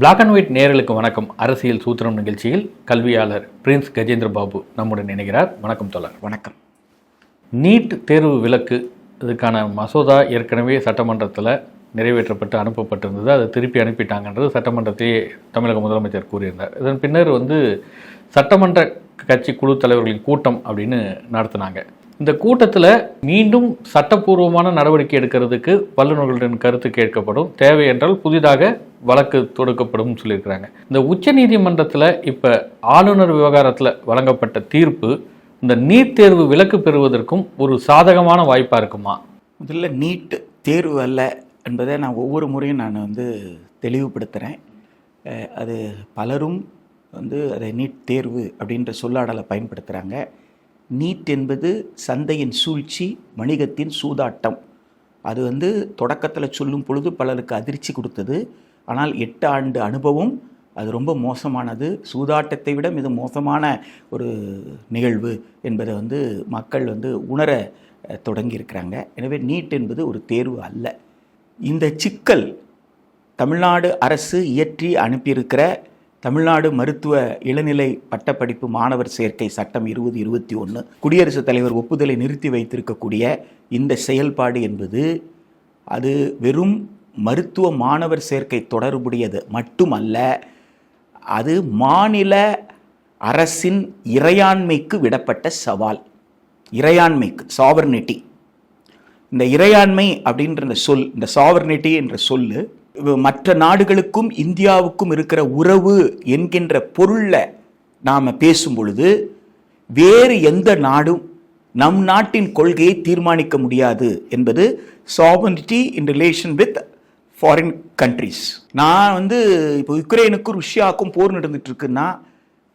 Black and white நேயர்களுக்கு வணக்கம். அரசியல் சூத்திரம் நிகழ்ச்சியில் கல்வியாளர் பிரின்ஸ் கஜேந்திர பாபு நம்முடன் இணைகிறார். வணக்கம் தோழர். வணக்கம். நீட் தேர்வு விலக்கு இதுக்கான மசோதா ஏற்கனவே சட்டமன்றத்தில் நிறைவேற்றப்பட்டு அனுப்பப்பட்டிருந்தது. அதை திருப்பி அனுப்பிட்டாங்கன்றது சட்டமன்றத்தையே தமிழக முதலமைச்சர் கூறியிருந்தார். இதன் பின்னர் வந்து சட்டமன்ற கட்சி குழு தலைவர்களின் கூட்டம் அப்படின்னு நடத்தினாங்க. இந்த கூட்டத்தில் மீண்டும் சட்டப்பூர்வமான நடவடிக்கை எடுக்கிறதுக்கு வல்லுநர்களின் கருத்து கேட்கப்படும். தேவை என்றால் புதிதாக வழக்கு தொடுக்கப்படும் சொல்லியிருக்கிறாங்க. இந்த உச்சநீதிமன்றத்தில் இப்போ ஆளுநர் விவகாரத்தில் வழங்கப்பட்ட தீர்ப்பு இந்த நீட் தேர்வு விலக்கு பெறுவதற்கும் ஒரு சாதகமான வாய்ப்பாக இருக்குமா? முதல்ல நீட் தேர்வு அல்ல என்பதை நான் ஒவ்வொரு முறையும் நான் வந்து தெளிவுபடுத்துகிறேன் அது பலரும் வந்து அதை நீட் தேர்வு அப்படின்ற சொல்லாடலை பயன்படுத்துகிறாங்க நீட் என்பது சந்தையின் சூழ்ச்சி வணிகத்தின் சூதாட்டம். அது வந்து தொடக்கத்தில் சொல்லும் பொழுது பலருக்கு அதிர்ச்சி கொடுத்தது. ஆனால் எட்டு ஆண்டு அனுபவம் அது ரொம்ப மோசமானது. சூதாட்டத்தை விட மிக மோசமான ஒரு நிகழ்வு என்பதை வந்து மக்கள் வந்து உணர தொடங்கியிருக்கிறாங்க. எனவே நீட் என்பது ஒரு தேர்வு அல்ல. இந்த சிக்கல் தமிழ்நாடு அரசு இயற்றி அனுப்பியிருக்கிற தமிழ்நாடு மருத்துவ இளநிலை பட்டப்படிப்பு மாணவர் சேர்க்கை சட்டம் இருபது இருபத்தி ஒன்று குடியரசுத் தலைவர் ஒப்புதலை நிறுத்தி வைத்திருக்கக்கூடிய இந்த செயல்பாடு என்பது அது வெறும் மருத்துவ மாணவர் சேர்க்கை தொடர்புடையது மட்டுமல்ல அது மாநில அரசின் இறையாண்மைக்கு விடப்பட்ட சவால். இறையாண்மைக்கு சாவர்னிட்டி இந்த இறையாண்மை அப்படின்ற சொல் இந்த சாவர்னிட்டி என்ற சொல்லு மற்ற நாடுகளுக்கும் இந்தியாவுக்கும் இருக்கிற உறவு என்கின்ற பொருளில் நாம் பேசும் பொழுது வேறு எந்த நாடும் நம் நாட்டின் கொள்கையை தீர்மானிக்க முடியாது என்பது sovereignty in relation with foreign countries நான் வந்து இப்போ உக்ரைனுக்கும் ருஷ்யாவுக்கும் போர் நடந்துட்டு இருக்குன்னா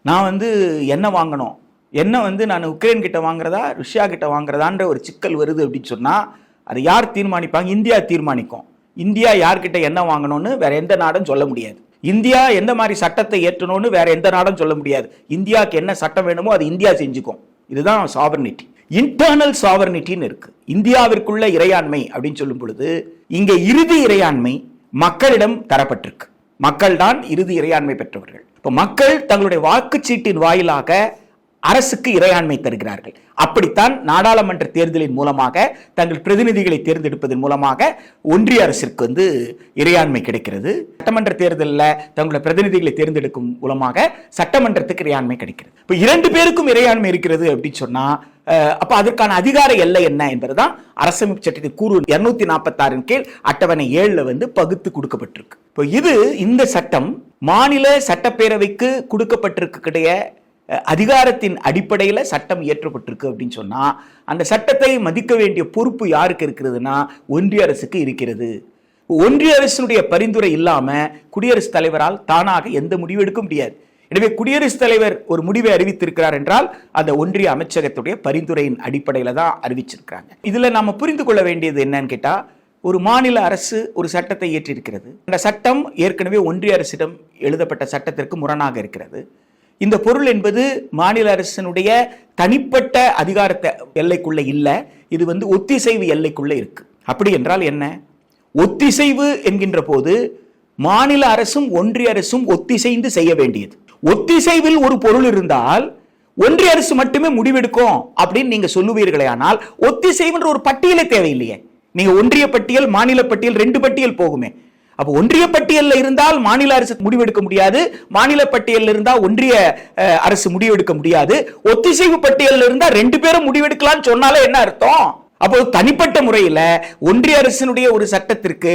நான் வந்து என்ன வாங்கணும்? என்ன வந்து நான் உக்ரைன் கிட்ட வாங்குறதா ருஷ்யா கிட்ட வாங்குறதான்ற ஒரு சிக்கல் வருது அப்படின்னு சொன்னால் அதை யார் தீர்மானிப்பாங்க? இந்தியா தீர்மானிக்கும். இந்தியா யார்கிட்ட என்ன வாங்கணும்னு வேற எந்த நாடும் சொல்ல முடியாது. இந்தியா எந்த மாதிரி சட்டத்தை ஏற்றணும்னு வேற எந்த நாடும் சொல்ல முடியாது. இந்தியாவுக்கு என்ன சட்டம் வேணுமோ அது இந்தியா செஞ்சுக்கும். இதுதான் சாவர்னிட்டி இன்டர்னல் சாவர்னிட்டின்னு இருக்கு. இந்தியாவிற்குள்ள இறையாண்மை அப்படின்னு சொல்லும் பொழுது இங்க இறுதி இறையாண்மை மக்களிடம் தரப்பட்டிருக்கு. மக்கள் தான் இறுதி இறையாண்மை பெற்றவர்கள். இப்போ மக்கள் தங்களுடைய வாக்குச்சீட்டின் வாயிலாக அரசுக்கு இறையாண்மை தருகிறார்கள். அப்படித்தான் நாடாளுமன்ற தேர்தலின் மூலமாக தங்கள் பிரதிநிதிகளை தேர்ந்தெடுப்பதன் மூலமாக ஒன்றிய அரசிற்கு வந்து இறையாண்மை கிடைக்கிறது. சட்டமன்ற தேர்தலில் தங்களுடைய பிரதிநிதிகளை தேர்ந்தெடுக்கும் மூலமாக சட்டமன்றத்துக்கு இறையாண்மை கிடைக்கிறது. இப்போ இரண்டு பேருக்கும் இறையாண்மை இருக்கிறது அப்படின்னு சொன்னால் அப்போ அதற்கான அதிகார எல்லை என்ன என்பதுதான் அரசமைப்பு சட்டத்தின் கூறு இருநூத்தி நாற்பத்தாறின் கீழ் அட்டவணை ஏழுல வந்து பகுத்து கொடுக்கப்பட்டிருக்கு. இப்போ இது இந்த சட்டம் மாநில சட்டப்பேரவைக்கு கொடுக்கப்பட்டிருக்கக்கூடிய அதிகாரத்தின் அடிப்படையில் சட்டம் இயற்றப்பட்டிருக்கு அப்படின்னு சொன்னால் அந்த சட்டத்தை மதிக்க வேண்டிய பொறுப்பு யாருக்கு இருக்கிறதுனா ஒன்றிய அரசுக்கு இருக்கிறது. ஒன்றிய அரசினுடைய பரிந்துரை இல்லாமல் குடியரசுத் தலைவரால் தானாக எந்த முடிவு எடுக்க முடியாது. எனவே குடியரசுத் தலைவர் ஒரு முடிவை அறிவித்திருக்கிறார் என்றால் அந்த ஒன்றிய அமைச்சகத்துடைய பரிந்துரையின் அடிப்படையில் தான் அறிவிச்சிருக்கிறாங்க. இதில் நாம் புரிந்து கொள்ள வேண்டியது என்னன்னு கேட்டால் ஒரு மாநில அரசு ஒரு சட்டத்தை இயற்றியிருக்கிறது. அந்த சட்டம் ஏற்கனவே ஒன்றிய அரசிடம் எழுதப்பட்ட சட்டத்திற்கு முரணாக இருக்கிறது. இந்த பொருள் என்பது மாநில அரசினுடைய தனிப்பட்ட அதிகாரத்தை எல்லைக்குள்ளே இல்லை. இது வந்து ஒத்திசைவு எல்லைக்குள்ளே இருக்கு. அப்படி என்றால் என்ன? ஒத்திசைவு என்கின்ற போது மாநில அரசும் ஒன்றிய அரசும் ஒத்திசைந்து செய்ய வேண்டியது. ஒத்திசைவில் ஒரு பொருள் இருந்தால் ஒன்றிய அரசு மட்டுமே முடிவெடுக்கும் அப்படின்னு நீங்க சொல்லுவீர்களே ஆனால் ஒத்திசைவுன்ற ஒரு பட்டியலே தேவையில்லையே. நீங்க ஒன்றிய பட்டியல் மாநில பட்டியல் ரெண்டு பட்டியல் போகுமே. அப்ப ஒன்றிய பட்டியலில் இருந்தால் மாநில அரசு முடிவெடுக்க முடியாது. மாநில பட்டியலில் இருந்தால் ஒன்றிய அரசு முடிவெடுக்க முடியாது. ஒத்திசைவு பட்டியலில் இருந்தால் ரெண்டு பேரும் முடிவெடுக்கலாம்னு சொன்னாலே என்ன அர்த்தம்? அப்போ தனிப்பட்ட முறையில் ஒன்றிய அரசினுடைய ஒரு சட்டத்திற்கு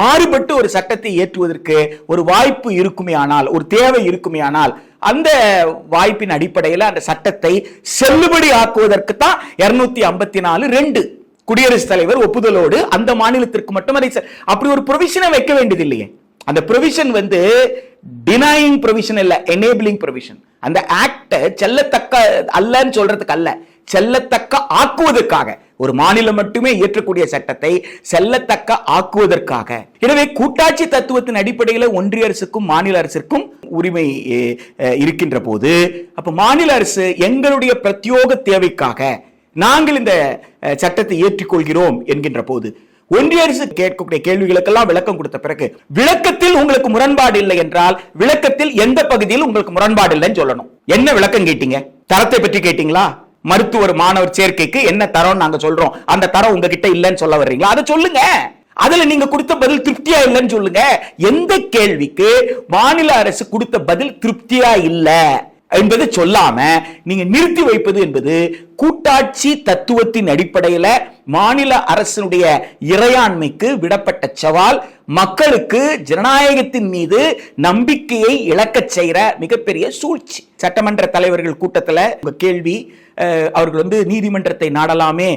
மாறுபட்டு ஒரு சட்டத்தை ஏற்றுவதற்கு ஒரு வாய்ப்பு இருக்குமே ஆனால் ஒரு தேவை இருக்குமே ஆனால் அந்த வாய்ப்பின் அடிப்படையில் அந்த சட்டத்தை செல்லுபடி ஆக்குவதற்கு தான் இருநூத்தி ஐம்பத்தி நாலு ரெண்டு குடியரசுத் தலைவர் ஒப்புதலோடு அந்த மாநிலத்திற்கு மட்டும் அதை அப்படி ஒரு ப்ரொவிஷனை வைக்க வேண்டியது இல்லையே அந்த ப்ரொவிஷன் வந்து டினாயிங் ப்ரொவிஷன் இல்ல எனேபிளிங் ப்ரொவிஷன் அந்த ஆக்டை செல்லத்தக்க அல்லன்னு சொல்றதுக்கு அல்ல செல்லத்தக்க ஆக்குவதற்காக ஒரு மாநிலம் மட்டுமே இயற்றக்கூடிய சட்டத்தை செல்லத்தக்க ஆக்குவதற்காக. எனவே கூட்டாட்சி தத்துவத்தின் அடிப்படையில் ஒன்றிய அரசுக்கும் மாநில அரசிற்கும் உரிமை இருக்கின்ற போது அப்ப மாநில அரசு எங்களுடைய பிரத்யோக தேவைக்காக நாங்கள் இந்த சட்டத்தை ஏற்றுக்கொள்கிறோம் என்கின்ற போது ஒன்றிய அரசு கேட்கக்கூடிய கேள்விகளுக்கெல்லாம் விளக்கம் கொடுத்த பிறகு விளக்கத்தில் உங்களுக்கு முரண்பாடு இல்லை என்றால் விளக்கத்தில் எந்த பகுதியில் உங்களுக்கு முரண்பாடு இல்லைன்னு சொல்லணும். என்ன விளக்கம் கேட்டீங்க? தரத்தை பற்றி கேட்டீங்களா? மருத்துவர் மாணவர் சேர்க்கைக்கு என்ன தரம் நாங்க சொல்றோம். அந்த தரம் உங்ககிட்ட இல்லைன்னு சொல்ல வர்றீங்களா? அதை சொல்லுங்க. அதுல நீங்க கொடுத்த பதில் திருப்தியா இல்லைன்னு சொல்லுங்க. எந்த கேள்விக்கு மாநில அரசு கொடுத்த பதில் திருப்தியா இல்லை? என்பதை சொல்லாம நீங்க நிறுத்தி வைப்பது என்பது கூட்டாட்சி தத்துவத்தின் அடிப்படையில மாநில அரசினுடைய இறையாண்மைக்கு விடப்பட்ட சவால். மக்களுக்கு ஜனநாயகத்தின் மீது நம்பிக்கையை இழக்கச் செய்கிற மிகப்பெரிய சூழ்ச்சி. சட்டமன்ற தலைவர்கள் கூட்டத்தில் உங்க கேள்வி அவர்கள் வந்து நீதிமன்றத்தை நாடலாமே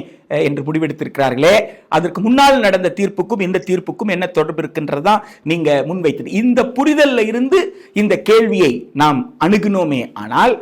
என்று முடிவெடுத்திருக்கிறார்களே. அதற்கு முன்னால் நடந்த தீர்ப்புக்கும் இந்த தீர்ப்புக்கும் என்ன தொடர்பு இருக்கின்றதுதான் நீங்க முன்வைத்தது. இந்த புரிதல்ல இருந்து இந்த கேள்வியை நாம் அணுகினோமே ஆனால்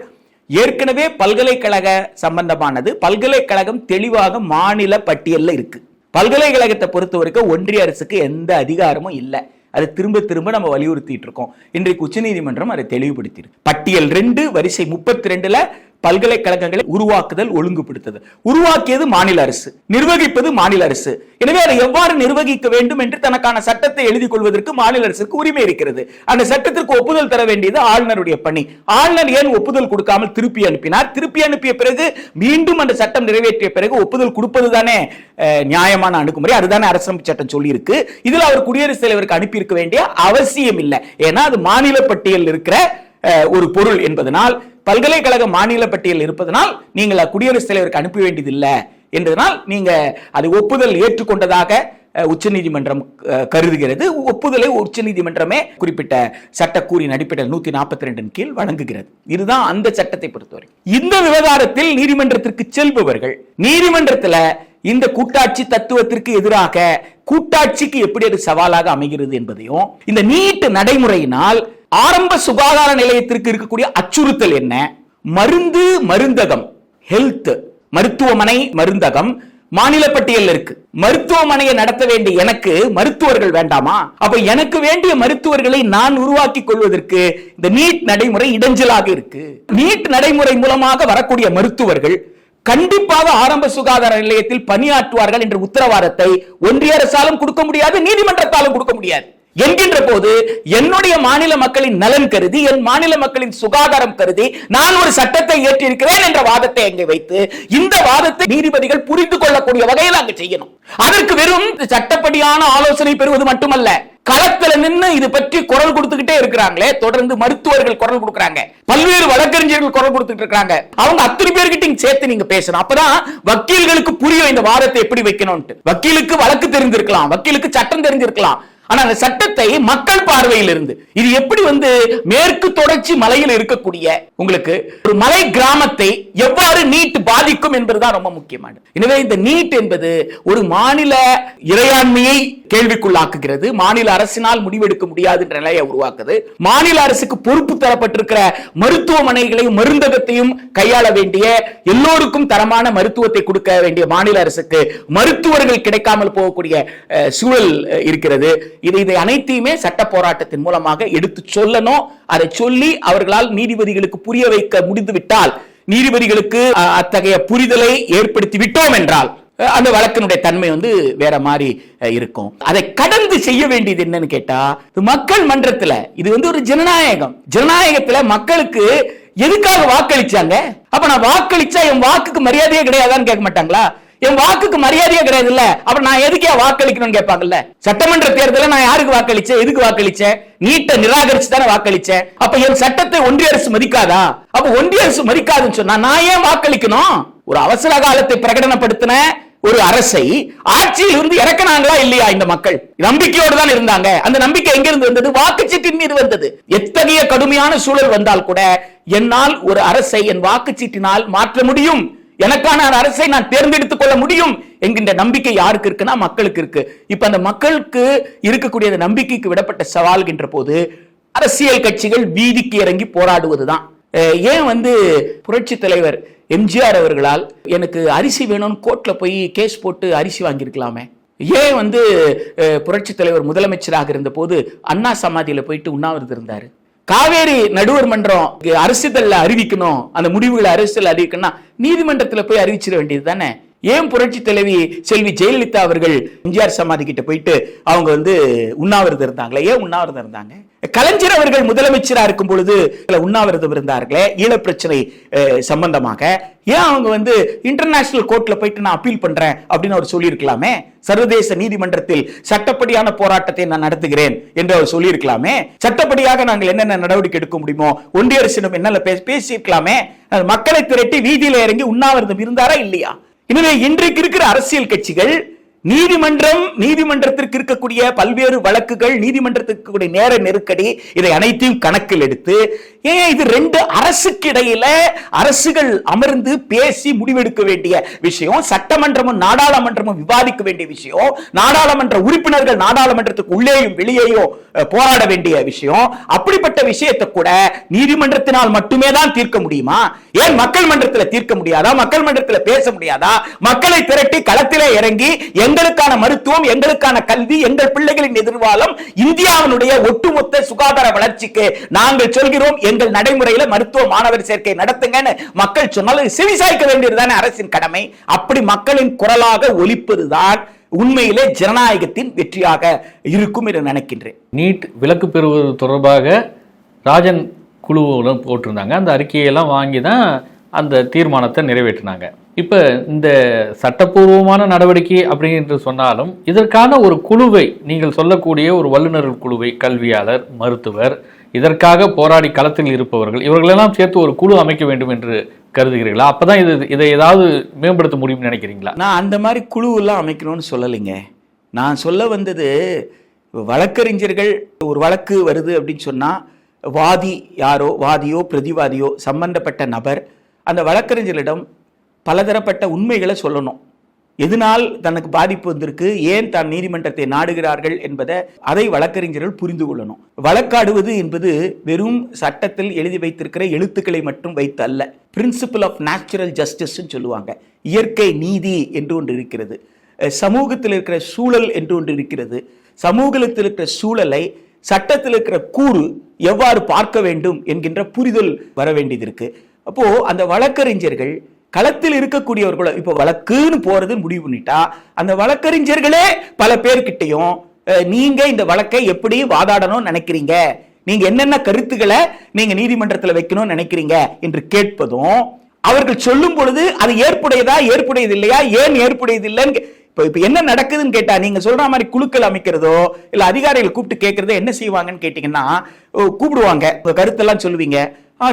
ஏற்கனவே பல்கலைக்கழக சம்பந்தமானது பல்கலைக்கழகம் தெளிவாக மாநில பட்டியல்ல இருக்கு. பல்கலைக்கழகத்தை பொறுத்த வரைக்கும் ஒன்றிய அரசுக்கு எந்த அதிகாரமும் இல்லை. அது திரும்ப திரும்ப நம்ம வலியுறுத்திட்டு இருக்கோம். இன்றைக்கு உச்சநீதிமன்றம் அதை தெளிவுபடுத்தியிருக்கு. பட்டியல் ரெண்டு வரிசை முப்பத்தி ரெண்டுல பல்கலைக்கழகங்களை உருவாக்குதல் ஒழுங்குபடுத்துதல் உருவாக்கியது மாநில அரசு நிர்வகிப்பது மாநில அரசு. எனவே அதை எவ்வாறு நிர்வகிக்க வேண்டும் என்று தனக்கான சட்டத்தை எழுதிக் கொள்வதற்கு மாநில அரசுக்கு உரிமை இருக்கிறது. அந்த சட்டத்திற்கு ஒப்புதல் தர வேண்டியது ஆளுநருடைய பணி. ஆளுநர் ஏன் ஒப்புதல் கொடுக்காமல் திருப்பி அனுப்பினார்? திருப்பி அனுப்பிய பிறகு மீண்டும் அந்த சட்டம் நிறைவேற்றிய பிறகு ஒப்புதல் கொடுப்பது தானே நியாயமான அணுகுமுறை. அதுதானே அரசமைப்பு சட்டம் சொல்லியிருக்கு. இதில் இதுல அவர் குடியரசுத் தலைவருக்கு அனுப்பியிருக்க வேண்டிய அவசியம் இல்லை ஏன்னா அது மாநில பட்டியலில் இருக்கிற ஒரு பொருள் என்பதனால் பல்கலைக்கழக மாநில பட்டியல் இருப்பதனால் நீங்கள் குடியரசுத் தலைவருக்கு அனுப்ப வேண்டியதில்லை என்பதனால் நீங்க அது ஒப்புதல் ஏற்றுக்கொண்டதாக உச்சநீதிமன்றம் கருதுகிறது. ஒப்புதலை உச்சநீதிமன்றமே குறிப்பிட்ட சட்டக்கூறின் அடிப்படையில் நூத்தி நாற்பத்தி ரெண்டின் கீழ் வழங்குகிறது. இதுதான் அந்த சட்டத்தை பொறுத்தவரை. இந்த விவகாரத்தில் நீதிமன்றத்திற்கு செல்பவர்கள் நீதிமன்றத்துல இந்த கூட்டாட்சி தத்துவத்திற்கு எதிராக கூட்டாட்சிக்கு எப்படி அது சவாலாக அமைகிறது என்பதையும் இந்த நீட்டு நடைமுறையினால் ஆரம்ப சுகாதார நிலையத்திற்கு இருக்கக்கூடிய அச்சுறுத்தல் என்ன? மருந்து மருந்தகம். ஹெல்த் மருத்துவமனை மருந்தகம். மாநில பட்டியல் இருக்கு. மருத்துவமனையை நடத்த வேண்டிய எனக்கு மருத்துவர்கள் வேண்டாமா? அப்ப எனக்கு வேண்டிய மருத்துவர்களை நான் உருவாக்கி கொள்வதற்கு இந்த நீட் நடைமுறை இடைஞ்சலாக இருக்கு. நீட் நடைமுறை மூலமாக வரக்கூடிய மருத்துவர்கள் கண்டிப்பாக ஆரம்ப சுகாதார நிலையத்தில் பணியாற்றுவார்கள் என்ற உத்தரவாதத்தை ஒன்றிய அரசாலும் கொடுக்க முடியாது நீதிமன்றத்தாலும் கொடுக்க முடியாது. என்கின்ற போது என்னுடைய மாநில மக்களின் நலன் கருதி என் மாநில மக்களின் சுகாதாரம் கருதி நான் ஒரு சட்டத்தை இயற்றியிருக்கிறேன் என்ற வாதத்தை அங்கே வைத்து இந்த வாதத்தை நீதிபதிகள் புரிந்து கொள்ளக்கூடிய வகையில் அங்கு செய்யணும். அதற்கு வெறும் சட்டப்படியான ஆலோசனை பெறுவது மட்டுமல்ல களத்துல நின்னு இது பற்றி குரல் கொடுத்துக்கிட்டே இருக்கிறாங்களே தொடர்ந்து மருத்துவர்கள் குரல் கொடுக்கறாங்க பல்வேறு வழக்கறிஞர்கள் குரல் கொடுத்துட்டு இருக்காங்க அவங்க அத்தனை பேர்கிட்டையும் சேர்த்து நீங்க பேசணும். அப்பதான் வக்கீல்களுக்கு புரியும் இந்த வாதத்தை எப்படி வைக்கணும்ட்டு வக்கீலுக்கு வழக்கு தெரிஞ்சிருக்கலாம் வக்கீலுக்கு சட்டம் தெரிஞ்சிருக்கலாம். ஆனா அந்த சட்டத்தை மக்கள் பார்வையில் இருந்து இது எப்படி வந்து மேற்கு தொடர்ச்சி மலையில் இருக்கக்கூடிய உங்களுக்கு ஒரு மலை கிராமத்தை எவ்வாறு நீட் பாதிக்கும் என்பதுதான் ரொம்ப முக்கியமானது. எனவே இந்த நீட் என்பது ஒரு மாநில இறையாண்மையை கேள்விக்குள்ளாக்குகிறது. மாநில அரசினால் முடிவெடுக்க முடியாது என்ற நிலையை உருவாக்குது. மாநில அரசுக்கு பொறுப்பு தரப்பட்டிருக்கிற மருத்துவமனைகளையும் மருந்தகத்தையும் கையாள வேண்டிய எல்லோருக்கும் தரமான மருத்துவத்தை கொடுக்க வேண்டிய மாநில அரசுக்கு மருத்துவர்கள் கிடைக்காமல் போகக்கூடிய சூழல் இருக்கிறது. இது இதை அனைத்தையுமே சட்ட போராட்டத்தின் மூலமாக எடுத்து சொல்லணும். அதை சொல்லி அவர்களால் நீதிபதிகளுக்கு புரிய வைக்க முடிந்து விட்டால் நீதிபதிகளுக்கு அத்தகைய புரிதலை ஏற்படுத்தி விட்டோம் என்றால் அந்த வழக்கினுடைய தன்மை வந்து வேற மாதிரி இருக்கும். அதை கடந்து செய்ய வேண்டியது என்னன்னு கேட்டா மக்கள் மன்றத்துல இது வந்து ஒரு ஜனநாயகம். ஜனநாயகத்துல மக்களுக்கு எதுக்காக வாக்களிச்சாங்க? அப்ப நான் வாக்களிச்சா என் வாக்குக்கு மரியாதையே கிடையாதான்னு கேட்க மாட்டாங்களா? என் வாக்குக்கு மரியாதையே கிடையாது இல்ல அப்ப நான் எதுக்கே வாக்களிக்கணும்னு கேட்பாங்கல்ல? சட்டமன்ற தேர்தலில் நான் யாருக்கு வாக்களிச்சேன்? எதுக்கு வாக்களிச்சேன்? நீட்டை நிராகரிச்சு தானே வாக்களிச்சேன்? அப்ப என் சட்டத்தை ஒன்றிய அரசு மதிக்காதா? அப்ப ஒன்றிய அரசு மதிக்காதுன்னு சொன்னா நான் ஏன் வாக்களிக்கணும்? ஒரு அவசர காலத்தை பிரகடனப்படுத்தின ஒரு அரசை ஆட்சியில் இருந்து இறக்கினாங்களா இல்லையா இந்த மக்கள்? நம்பிக்கையோடு தான் இருந்தாங்க. அந்த நம்பிக்கை எங்க இருந்து வந்தது? வாக்குச்சீட்டின் மீது வந்தது. எத்தகைய கடுமையான சூழல் வந்தால் கூட என்னால் ஒரு அரசை என் வாக்குச்சீட்டினால் மாற்ற முடியும். எனக்கான அரசை நான் தேர்ந்தெடுத்துக் கொள்ள முடியும் என்கின்ற நம்பிக்கை யாருக்கு இருக்குன்னா மக்களுக்கு இருக்கு. இப்ப அந்த மக்களுக்கு இருக்கக்கூடிய அந்த நம்பிக்கைக்கு விடப்பட்ட சவால்கின்ற போது அரசியல் கட்சிகள் வீதிக்கு இறங்கி போராடுவதுதான். ஏன் வந்து புரட்சி தலைவர் எம்ஜிஆர் அவர்களால் எனக்கு அரிசி வேணும்னு கோர்ட்ல போய் கேஸ் போட்டு அரிசி வாங்கியிருக்கலாமே? ஏன் வந்து புரட்சி தலைவர் முதலமைச்சராக இருந்த போது அண்ணா சமாதியில போயிட்டு உண்ணாவிரதம் இருந்தாரு? காவேரி நடுவர் மன்றம் அரசிதழ்ல அறிவிக்கணும். அந்த முடிவுகளை அரசியல் அறிவிக்கணும்னா நீதிமன்றத்துல போய் அறிவிச்சிட வேண்டியது தானே? ஏன் புரட்சி தலைவி செல்வி ஜெயலலிதா அவர்கள் எம்ஜிஆர் சமாதி கிட்ட போயிட்டு அவங்க வந்து உண்ணாவிரதம் இருந்தாங்களே? ஏன் உண்ணாவிரதம் இருந்தாங்க? கலைஞர் அவர்கள் முதலமைச்சரா இருக்கும் பொழுது உண்ணாவிரதம் இருந்தார்களே? ஈழ பிரச்சனை சம்பந்தமாக. ஏன் அவங்க வந்து இன்டர்நேஷனல் கோர்ட்ல போயிட்டு நான் அப்பீல் பண்றேன் அப்படின்னு அவர் சொல்லியிருக்கலாமே? சர்வதேச நீதிமன்றத்தில் சட்டப்படியான போராட்டத்தை நான் நடத்துகிறேன் என்று அவர் சொல்லியிருக்கலாமே? சட்டப்படியாக நாங்கள் என்னென்ன நடவடிக்கை எடுக்க முடியுமோ ஒன்றிய அரசிடம் என்ன பேசியிருக்கலாமே? மக்களை திரட்டி வீதியில இறங்கி உண்ணாவிரதம் இருந்தாரா இல்லையா? எனவே இன்றைக்கு இருக்கிற அரசியல் கட்சிகள் நீதிமன்றம் நீதிமன்றத்திற்கு இருக்கக்கூடிய பல்வேறு வழக்குகள் நீதிமன்றத்திற்கு நேர நெருக்கடி இதை அனைத்தையும் கணக்கில் எடுத்து ஏன் இது ரெண்டு அரசுக்கு இடையில அரசுகள் அமர்ந்து பேசி முடிவெடுக்க வேண்டிய விஷயம்? சட்டமன்றமும் நாடாளுமன்றமும் விவாதிக்க வேண்டிய விஷயம். நாடாளுமன்ற உறுப்பினர்கள் நாடாளுமன்றத்துக்கு உள்ளேயும் வெளியேயும் போராட வேண்டிய விஷயம். அப்படிப்பட்ட விஷயத்தை கூட நீதிமன்றத்தினால் மட்டுமே தான் தீர்க்க முடியுமா? ஏன் மக்கள் மன்றத்தில் தீர்க்க முடியாதா? மக்கள் மன்றத்தில் பேச முடியாதா? மக்களை திரட்டி களத்திலே இறங்கி எங்களுக்கான மருத்துவம் எங்களுக்கான கல்வி எங்கள் பிள்ளைகளின் எதிர்காலம் இந்தியாவினுடைய ஒட்டுமொத்த சுகாதார வளர்ச்சிக்கு நாங்கள் சொல்கிறோம் எங்கள் நடைமுறையில மருத்துவ மாணவர் சேர்க்கை நடத்துங்கன்னு மக்கள் சொன்னாலும் செவிசாய்க்க வேண்டியதுதானே அரசின் கடமை. அப்படி மக்களின் குரலாக ஒலிப்பதுதான் உண்மையிலே ஜனநாயகத்தின் வெற்றியாக இருக்கும் என்று நினைக்கின்றேன். நீட் விலக்கு பெறுவது தொடர்பாக ராஜன் குழுவுடன் போட்டிருந்தாங்க. அந்த அறிக்கையெல்லாம் வாங்கி தான் அந்த தீர்மானத்தை நிறைவேற்றினாங்க. இப்போ இந்த சட்டப்பூர்வமான நடவடிக்கை அப்படின்னு சொன்னாலும் இதற்கான ஒரு குழுவை நீங்கள் சொல்லக்கூடிய ஒரு வல்லுநர்கள் குழுவை கல்வியாளர் மருத்துவர் இதற்காக போராடி களத்தில் இருப்பவர்கள் இவர்களெல்லாம் சேர்த்து ஒரு குழு அமைக்க வேண்டும் என்று கருதுகிறீர்களா? அப்பதான் இது இதை ஏதாவது மேம்படுத்த முடியும்னு நினைக்கிறீங்களா? நான் அந்த மாதிரி குழுவெல்லாம் அமைக்கணும்னு சொல்லலைங்க. நான் சொல்ல வந்தது வழக்கறிஞர்கள் ஒரு வழக்கு வருது அப்படின்னு சொன்னால் வாதி யாரோ வாதியோ பிரதிவாதியோ சம்பந்தப்பட்ட நபர் அந்த வழக்கறிஞர்களிடம் பலதரப்பட்ட உண்மைகளை சொல்லணும். எதனால் தனக்கு பாதிப்பு வந்திருக்கு? ஏன் தான் நீதிமன்றத்தை நாடுகிறார்கள் என்பதை அதை வழக்கறிஞர்கள் புரிந்து கொள்ளணும். வழக்காடுவது என்பது வெறும் சட்டத்தில் எழுதி வைத்திருக்கிற எழுத்துக்களை மட்டும் வைத்து அல்ல பிரின்சிபல் ஆஃப் நேச்சுரல் ஜஸ்டிஸ் சொல்லுவாங்க. இயற்கை நீதி என்று ஒன்று இருக்கிறது. சமூகத்தில் இருக்கிற சூழல் என்று ஒன்று இருக்கிறது. சமூகத்தில் இருக்கிற சூழலை சட்டத்தில் இருக்கிற கூறு எவ்வாறு பார்க்க வேண்டும் என்கின்ற புரிதல் வர வேண்டியது இருக்கு. அப்போ அந்த வழக்கறிஞர்கள் களத்தில் இருக்கக்கூடியவர்களோ இப்போ வழக்குன்னு போறது முடிவு பண்ணிட்டா அந்த வழக்கறிஞர்களே பல பேர்கிட்டையும் நீங்க இந்த வழக்கை எப்படி வாதாடணும்னு நினைக்கிறீங்க? நீங்க என்னென்ன கருத்துக்களை நீங்க நீதிமன்றத்தில் வைக்கணும்னு நினைக்கிறீங்க? என்று கேட்பதும் அவர்கள் சொல்லும் பொழுது அது ஏற்புடையதா ஏற்புடையது இல்லையா ஏன் ஏற்புடையது இல்லைன்னு இப்போ இப்போ என்ன நடக்குதுன்னு கேட்டா நீங்க சொல்ற மாதிரி குழுக்கள் அமைக்கிறதோ இல்ல அதிகாரிகள் கூப்பிட்டு கேட்கறதோ என்ன செய்வாங்கன்னு கேட்டீங்கன்னா ஓ, கூப்பிடுவாங்க. கருத்தெல்லாம் சொல்லுவீங்க.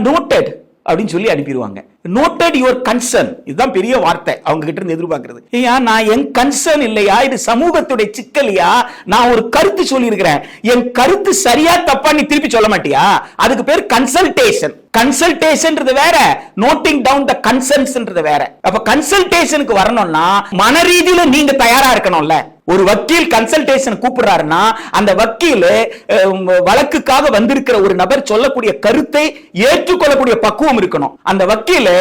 நோட்டட் அப்படின்னு சொல்லி அனுப்பிடுவாங்க. நோட்டட் யுவர் கன்சர்ன் இதுதான் பெரிய வார்த்தை அவங்க கிட்ட இருந்து எதிர்பார்க்கறது. ஐயா நான் என் கன்சர்ன் இல்லையா? இது சமூகத்துடைய சிக்கலையா? நான் ஒரு கருத்து சொல்லியிருக்கிறேன். என் கருத்து சரியா தப்பா நீ திருப்பி சொல்ல மாட்டியா? அதுக்கு பேர் கன்சல்டேஷன் கன்சல்டேஷன்ன்றது வேற. நோட்டிங் டவுன் த கன்சர்ன்ஸ்ன்றது வேற. அப்ப கன்சல்டேஷனுக்கு வரணும்னா மன ரீதியில நீங்க தயாரா இருக்கணும்ல. ஒரு வக்கீல் கன்சல்டேஷன் கூப்பிடுறாருன்னா அந்த வக்கீல் வழக்குக்காக வந்திருக்கிற ஒரு நபர் சொல்லக்கூடிய கருத்தை ஏற்றுக்கொள்ளக்கூடிய பக்குவம் இருக்கணும். அந்த வக்கீல்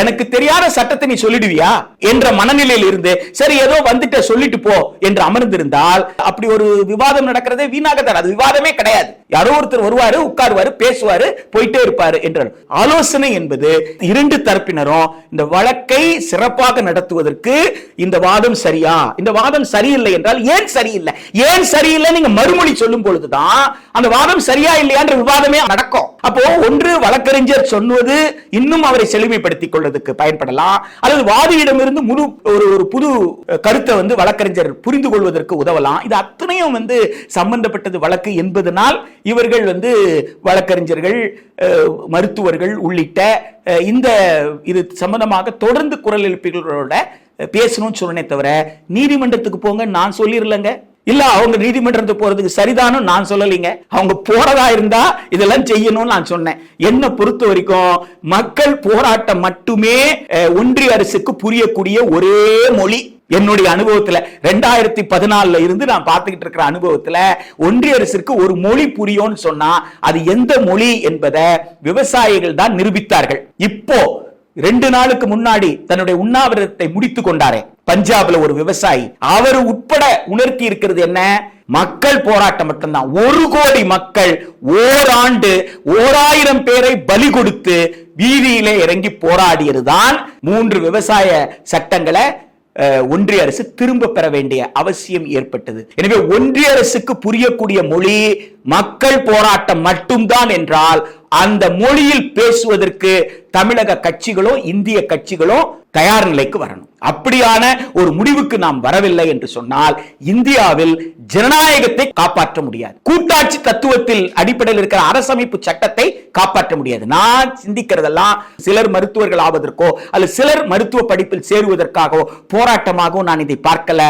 எனக்கு தெரியாத சட்டத்தை நீ சொல்லிடுவியா? என்ற மனநிலையில் இருந்து சரி ஏதோ வந்துட்ட சொல்லிட்டு போ என்று அமர்ந்திருந்தால் அப்படி ஒரு விவாதம் நடக்கிறதே வீணாகத்தான் அது விவாதமே கிடையாது. யாரோ ஒருத்தர் வருவாரு உட்காருவாரு பேசுவாரு போயிட்டே இருப்பாரு என்றார் ஆலோசனை என்பது இரண்டு தரப்பினரும் இந்த வழக்கை சிறப்பாக நடத்துவதற்கு இந்த வாதம் சரியா? இந்த வாதம் சரியில்லை என்றால் ஏன் சரியில்லை? ஏன் சரியில்லை? நீங்க மறுமொழி சொல்லும் பொழுதுதான் அந்த வாதம் சரியா இல்லையான்ற விவாதமே நடக்கும். அப்போ ஒன்று வழக்கறிஞர் சொன்னது இன்னும் அவரை செழுமைப்படுத்திக் கொள்வதற்கு பயன்படலாம். அல்லது வாதியிடமிருந்து முழு ஒரு ஒரு புது கருத்தை வந்து வழக்கறிஞர் புரிந்து கொள்வதற்கு உதவலாம். இது அத்தனையும் வந்து சம்பந்தப்பட்டது வழக்கு என்பதனால் இவர்கள் வந்து வழக்கறிஞர்கள் மருத்துவர்கள் உள்ளிட்ட இந்த இது சம்பந்தமாக தொடர்ந்து குரல் எழுப்பிகளோட பேசணும்னு சொன்னே தவிர நீதிமன்றத்துக்கு போங்க நான் சொல்லிடலங்க இல்ல அவங்க நீதிமன்றத்துக்கு போறதுக்கு சரிதானும் நான் சொல்லலைங்க. அவங்க போறதா இருந்தா இதெல்லாம் செய்யணும்னு நான் சொன்னேன். என்ன பொறுத்த வரைக்கும் மக்கள் போராட்டம் மட்டுமே ஒன்றிய அரசுக்கு புரியக்கூடிய ஒரே மொழி. என்னுடைய அனுபவத்துல ரெண்டாயிரத்தி பதினாலுல இருந்து நான் பார்த்துக்கிட்டு இருக்கிற அனுபவத்துல ஒன்றிய அரசிற்கு ஒரு மொழி புரியும்னு சொன்னா அது எந்த மொழி என்பதை விவசாயிகள் தான் நிரூபித்தார்கள். இப்போ ரெண்டு நாளுக்கு முன்னாடி தன்னுடைய உண்ணாவிரதத்தை முடித்து கொண்டாரே. பஞ்சாப்ல ஒரு விவசாயி. அவர் உட்பட உணர்த்தி இருக்கிறது என்ன? மக்கள் போராட்டம் மட்டும்தான். ஒரு கோடி மக்கள் ஓராண்டு ஓராயிரம் பேரை பலி கொடுத்து வீதியிலே இறங்கி போராடியதுதான் மூன்று விவசாய சட்டங்களை அஹ், ஒன்றிய அரசு திரும்ப பெற வேண்டிய அவசியம் ஏற்பட்டது. எனவே ஒன்றிய அரசுக்கு புரியக்கூடிய மொழி மக்கள் போராட்டம் மட்டும்தான் என்றால் அந்த மொழியில் பேசுவதற்கு தமிழக கட்சிகளோ இந்திய கட்சிகளோ தயார் நிலைக்கு வரணும். அப்படியான ஒரு முடிவுக்கு நாம் வரவில்லை என்று சொன்னால் இந்தியாவில் ஜனநாயகத்தை காப்பாற்ற முடியாது. கூட்டாட்சி தத்துவத்தில் அடிப்படையில் இருக்கிற அரசமைப்பு சட்டத்தை காப்பாற்ற முடியாது. நான் சிந்திக்கிறதெல்லாம் சிலர் மருத்துவர்கள் ஆவதற்கோ அல்லது சிலர் மருத்துவ படிப்பில் சேருவதற்காகவோ போராட்டமாகவோ நான் இதை பார்க்கல.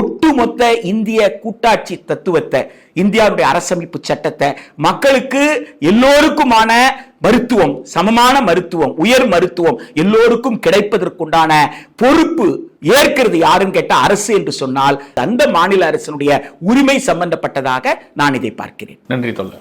ஒட்டுமொத்த இந்திய கூட்டாட்சி தத்துவத்தை இந்தியாவுடைய அரசமைப்பு சட்டத்தை மக்களுக்கு எல்லோருக்குமான மருத்துவம் சமமான மருத்துவம் உயர் மருத்துவம் எல்லோருக்கும் கிடைப்பதற்குண்டான பொறுப்பு ஏற்கிறது யாருன்னு கேட்ட அரசு என்று சொன்னால் அந்த மாநில அரசினுடைய உரிமை சம்பந்தப்பட்டதாக நான் இதை பார்க்கிறேன். நன்றி தொல்லை